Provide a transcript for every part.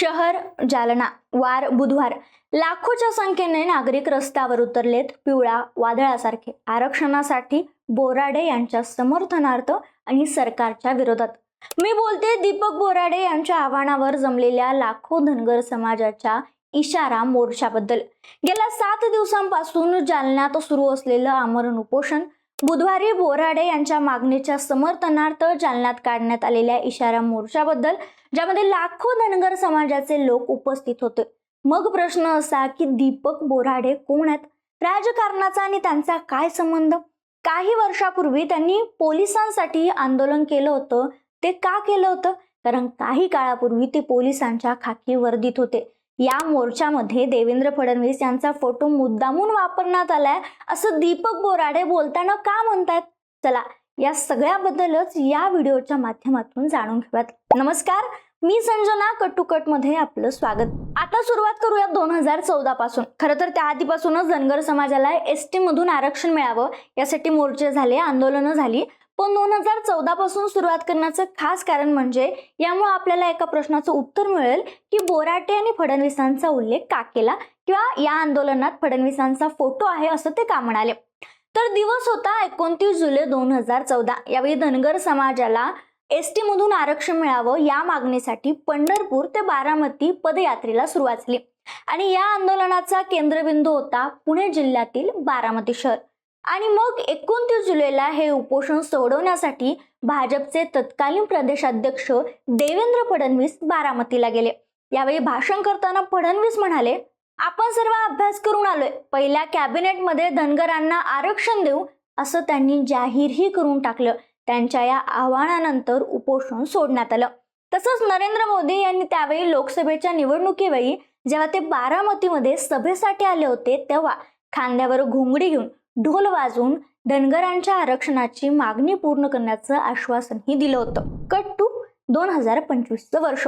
शहर जालना वार बुधवार. लाखोच्या संख्येने नागरिक रस्त्यावर उतरलेत पिवळा वादळासारखे. आरक्षणासाठी बोराडे यांच्या समर्थनार्थ आणि सरकारच्या विरोधात. मी बोलते दीपक बोराडे यांच्या आव्हानावर जमलेल्या लाखो धनगर समाजाच्या इशारा मोर्चाबद्दल. गेल्या सात दिवसांपासून जालन्यात सुरू असलेलं आमरण उपोषण बुधवारी बोराडे यांच्या मागणीच्या समर्थनार्थ जालन्यात काढण्यात आलेल्या इशारा मोर्चाबद्दल ज्यामध्ये लाखो धनगर समाजाचे लोक उपस्थित होते. मग प्रश्न असा की दीपक बोराडे कोण आहेत? राजकारणाचा आणि त्यांचा काय संबंध? काही वर्षापूर्वी त्यांनी पोलिसांसाठी आंदोलन केलं होतं. ते का केलं होतं? कारण काही काळापूर्वी ते पोलिसांच्या खाकी वर्दीत होते. या मोर्चामध्ये देवेंद्र फडणवीस यांचा फोटो मुद्दामून वापरण्यात आलाय. असं दीपक बोराडे बोलताना का म्हणतात चला या सगळ्याबद्दलच या व्हिडिओच्या माध्यमातून जाणून घेऊयात. नमस्कार मी संजना कटुकटमध्ये आपलं स्वागत. आता सुरुवात करूया दोन हजार चौदा पासून. खर तर त्या आधीपासूनच धनगर समाजाला एस टी मधून आरक्षण मिळावं यासाठी मोर्चे झाले आंदोलनं झाली. पण दोन हजार चौदा पासून सुरुवात करण्याचं खास कारण म्हणजे यामुळे आपल्याला एका प्रश्नाचं उत्तर मिळेल की बोराटे आणि फडणवीसांचा उल्लेख का केला किंवा या आंदोलनात फडणवीसांचा फोटो आहे असं ते का म्हणाले? तर दिवस होता एकोणतीस जुलै दोन हजार चौदा. यावेळी धनगर समाजाला एस टी मधून आरक्षण मिळावं या मागणीसाठी पंढरपूर ते बारामती पदयात्रेला सुरुवात झाली. आणि या आंदोलनाचा केंद्रबिंदू होता पुणे जिल्ह्यातील बारामती शहर. आणि मग एकोणतीस जुलैला हे उपोषण सोडवण्यासाठी भाजपचे तत्कालीन प्रदेशाध्यक्ष देवेंद्र फडणवीस बारामतीला गेले. यावेळी भाषण करताना फडणवीस म्हणाले आपण सर्व अभ्यास करून आलोय. पहिल्या कॅबिनेटमध्ये धनगरांना आरक्षण देऊ असं त्यांनी जाहीरही करून टाकलं. त्यांच्या या आव्हानानंतर उपोषण सोडण्यात आलं. तसंच नरेंद्र मोदी यांनी त्यावेळी लोकसभेच्या निवडणुकीवेळी जेव्हा ते बारामतीमध्ये सभेसाठी आले होते तेव्हा खांद्यावर घोंगडी घेऊन ढोल वाजवून धनगरांच्या आरक्षणाची मागणी पूर्ण करण्याचं आश्वासनही दिलं होतं. कट टू दोन हजार पंचवीसचं वर्ष.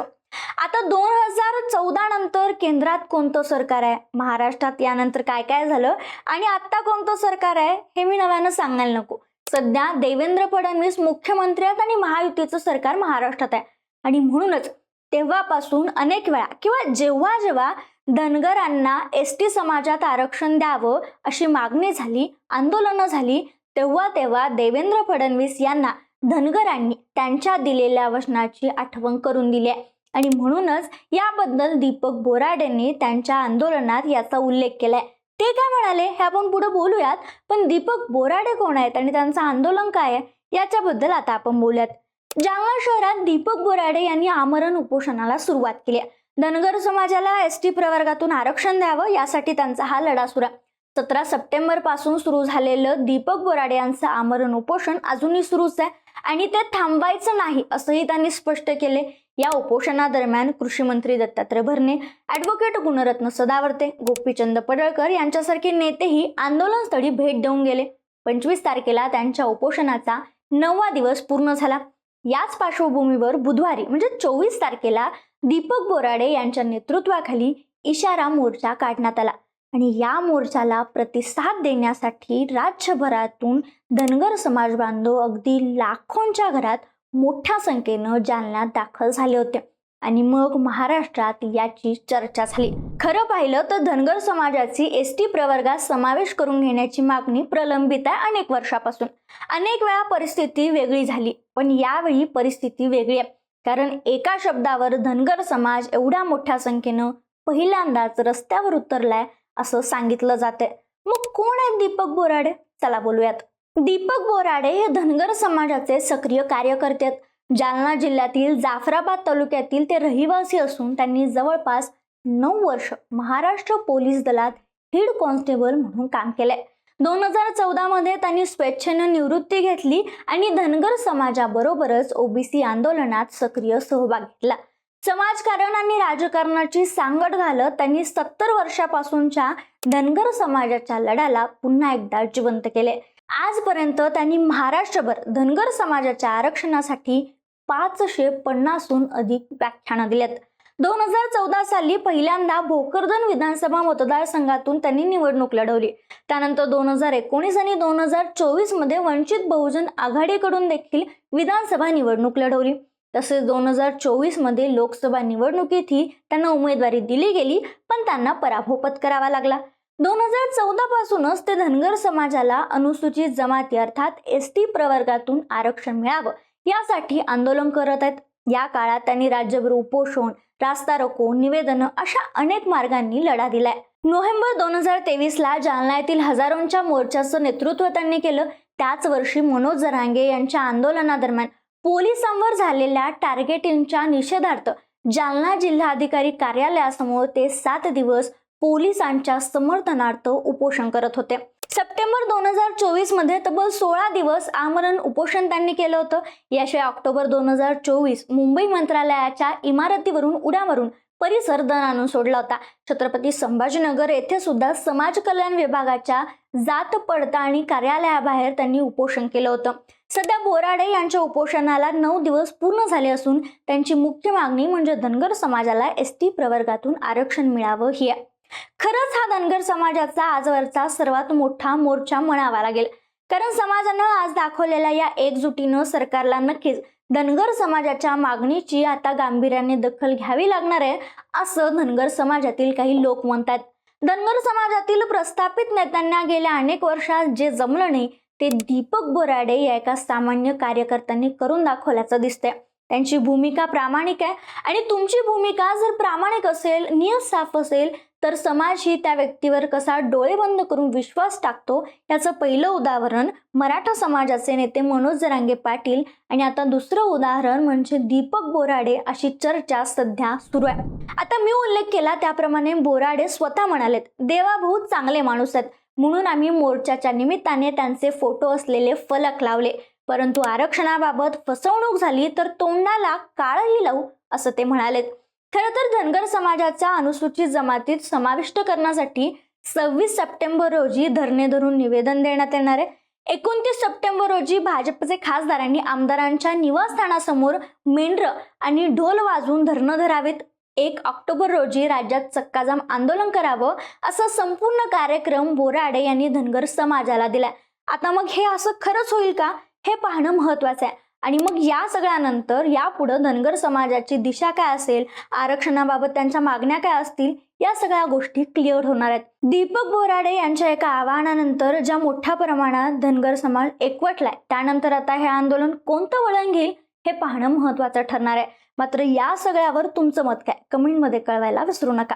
आता दोन हजार चौदा नंतर केंद्रात कोणतं सरकार आहे? महाराष्ट्रात यानंतर काय काय झालं? आणि आता कोणतं सरकार आहे? हे मी नव्यानं सांगायला नको. सध्या देवेंद्र फडणवीस मुख्यमंत्री आहेत आणि महायुतीचं सरकार महाराष्ट्रात आहे. आणि म्हणूनच तेव्हापासून अनेक वेळा किंवा जेव्हा जेव्हा धनगरांना एस टी समाजात आरक्षण द्यावं अशी मागणी झाली आंदोलनं झाली तेव्हा तेव्हा देवेंद्र फडणवीस यांना धनगरांनी त्यांच्या दिलेल्या वचनाची आठवण करून दिली आहे. आणि म्हणूनच याबद्दल दीपक बोराडेंनी त्यांच्या आंदोलनात याचा उल्लेख केलाय ते काय म्हणाले हे आपण पुढे बोलूयात. पण दीपक बोराडे कोण आहेत आणि त्यांचं आंदोलन काय आहे याच्याबद्दल आता आपण बोलूयात. जालना शहरात दीपक बोराडे यांनी आमरण उपोषणाला सुरुवात केली आहे. धनगर समाजाला एस टी प्रवर्गातून आरक्षण द्यावं यासाठी त्यांचा हा लढा सुरू सतरा सप्टेंबरपासून सुरू झालेलं दीपक बोराडे यांचं आमरण उपोषण अजूनही सुरूच आहे आणि ते थांबायचं नाही असंही त्यांनी स्पष्ट केले. या उपोषणादरम्यान कृषी मंत्री दत्तात्रय भरणे ॲडव्होकेट गुणरत्न सदावर्ते गोपीचंद पडळकर यांच्यासारखे नेतेही आंदोलनस्थळी भेट देऊन गेले. पंचवीस तारखेला त्यांच्या उपोषणाचा नववा दिवस पूर्ण झाला. याच पार्श्वभूमीवर बुधवारी म्हणजे चोवीस तारखेला दीपक बोराडे यांच्या नेतृत्वाखाली इशारा मोर्चा काढण्यात आला. आणि या मोर्चाला प्रतिसाद देण्यासाठी राज्यभरातून धनगर समाज बांधव अगदी लाखोंच्या घरात मोठ्या संख्येनं जालन्यात दाखल झाले होते. आणि मग महाराष्ट्रात याची चर्चा झाली. खरं पाहिलं तर धनगर समाजाची एस टी प्रवर्गात समावेश करून घेण्याची मागणी प्रलंबित आहे अनेक वर्षापासून. अनेक वेळा परिस्थिती वेगळी झाली पण यावेळी परिस्थिती वेगळी आहे. कारण एका शब्दावर धनगर समाज एवढ्या मोठ्या संख्येनं पहिल्यांदाच रस्त्यावर उतरलाय असं सांगितलं जाते मग कोण आहेत दीपक बोराडे? चला बोलूयात. दीपक बोराडे हे धनगर समाजाचे सक्रिय कार्यकर्ते आहेत. जालना जिल्ह्यातील जाफराबाद तालुक्यातील ते रहिवासी असून त्यांनी जवळपास नऊ वर्ष महाराष्ट्र पोलीस दलात हेड कॉन्स्टेबल म्हणून काम केलंय. दोन हजार चौदामध्ये त्यांनी स्वेच्छेनं निवृत्ती घेतली आणि धनगर समाजाबरोबरच ओबीसी आंदोलनात सक्रिय सहभाग घेतला. समाजकारण आणि राजकारणाची सांगड घालत त्यांनी सत्तर वर्षापासूनच्या धनगर समाजाच्या लढ्याला पुन्हा एकदा जिवंत केले आजपर्यंत त्यांनी महाराष्ट्रभर धनगर समाजाच्या आरक्षणासाठी पाचशे पन्नासहून अधिक व्याख्यानं दिल्यात. दोन हजार चौदा साली पहिल्यांदा भोकरदन विधानसभा मतदारसंघातून त्यांनी निवडणूक लढवली. त्यानंतर दोन हजार एकोणीस आणि दोन हजार चोवीसमध्ये वंचित बहुजन आघाडीकडून देखील विधानसभा निवडणूक लढवली. तसेच दोन हजार चोवीसमध्ये लोकसभा निवडणुकीतही त्यांना उमेदवारी दिली गेली पण त्यांना पराभव पत्करावा लागला. दोन हजार चौदा पासूनच ते धनगर समाजाला अनुसूचित जमाती अर्थात एस टी प्रवर्गातून आरक्षण मिळावं यासाठी आंदोलन करत आहेत. या काळात त्यांनी राज्यभर उपोषण रास्ता रोको निवेदन अशा अनेक मार्गांनी लढा दिलाय. नोव्हेंबर दोन हजार तेवीस ला जालना येथील हजारोंच्या मोर्चाचं नेतृत्व त्यांनी केलं. त्याच वर्षी मनोज जरांगे यांच्या आंदोलनादरम्यान पोलिसांवर झालेल्या टार्गेटिंगच्या निषेधार्थ जालना जिल्हाधिकारी कार्यालयासमोर ते सात दिवस पोलिसांच्या समर्थनार्थ उपोषण करत होते. सप्टेंबर दोन हजार चोवीसमध्ये तब्बल सोळा दिवस आमरण उपोषण त्यांनी केलं होतं. याशिवाय ऑक्टोबर दोन हजार चोवीस मुंबई मंत्रालयाच्या इमारतीवरून उड्या मारून परिसर दण आणून सोडला होता. छत्रपती संभाजीनगर येथे सुद्धा समाज कल्याण विभागाच्या जात पडताळणी कार्यालयाबाहेर त्यांनी उपोषण केलं होतं. सध्या बोराडे यांच्या उपोषणाला नऊ दिवस पूर्ण झाले असून त्यांची मुख्य मागणी म्हणजे धनगर समाजाला एस टी प्रवर्गातून आरक्षण मिळावं ही आहे. खरंच हा धनगर समाजाचा आजवरचा सर्वात मोठा मोर्चा म्हणावा लागेल. कारण समाजानं आज दाखवलेल्या या एकजुटीनं सरकारला नक्कीच धनगर समाजाच्या मागणीची आता गांभीर्याने दखल घ्यावी लागणार आहे असं धनगर समाजातील काही लोक म्हणतात. धनगर समाजातील प्रस्थापित नेत्यांना गेल्या अनेक वर्षात जे जमलं नाही ते दीपक बोराडे या एका सामान्य कार्यकर्त्यांनी करून दाखवल्याचं दिसतंय. त्यांची भूमिका प्रामाणिक आहे आणि तुमची भूमिका जर प्रामाणिक असेल नियत साफ असेल तर समाज ही त्या व्यक्तीवर कसा डोळे बंद करून विश्वास टाकतो याचं पहिलं उदाहरण मराठा समाजाचे नेते मनोज जरांगे पाटील आणि आता दुसरं उदाहरण म्हणजे दीपक बोराडे अशी चर्चा सध्या सुरू आहे. आता मी उल्लेख केला त्याप्रमाणे बोराडे स्वतः म्हणालेत देवाभाऊ चांगले माणूस आहेत. म्हणून आम्ही मोर्चाच्या निमित्ताने त्यांचे फोटो असलेले फलक लावले. परंतु आरक्षणाबाबत फसवणूक झाली तर तोंडाला काळही लावू असं ते म्हणालेत. खरं तर धनगर समाजाचा अनुसूचित जमातीत समाविष्ट करण्यासाठी सव्वीस सप्टेंबर रोजी धरणे धरून निवेदन देण्यात येणार आहे. एकोणतीस सप्टेंबर रोजी भाजपचे खासदारांनी आमदारांच्या निवासस्थानासमोर मेंढर आणि ढोल वाजवून धरणं धरावेत. एक ऑक्टोबर रोजी राज्यात चक्काजाम आंदोलन करावं असा संपूर्ण कार्यक्रम बोराडे यांनी धनगर समाजाला दिला आता मग हे असं खरंच होईल का? हे पाहणं महत्वाचं आहे. आणि मग या सगळ्यानंतर यापुढं धनगर समाजाची दिशा काय असेल आरक्षणाबाबत त्यांच्या मागण्या काय असतील या सगळ्या गोष्टी क्लिअर होणार आहेत. दीपक बोराडे यांच्या एका आवाहनानंतर ज्या मोठ्या प्रमाणात धनगर समाज एकवटलाय त्यानंतर आता हे आंदोलन कोणतं वळण घेईल हे पाहणं महत्वाचं ठरणार आहे. मात्र या सगळ्यावर तुमचं मत काय? कमेंटमध्ये कळवायला विसरू नका.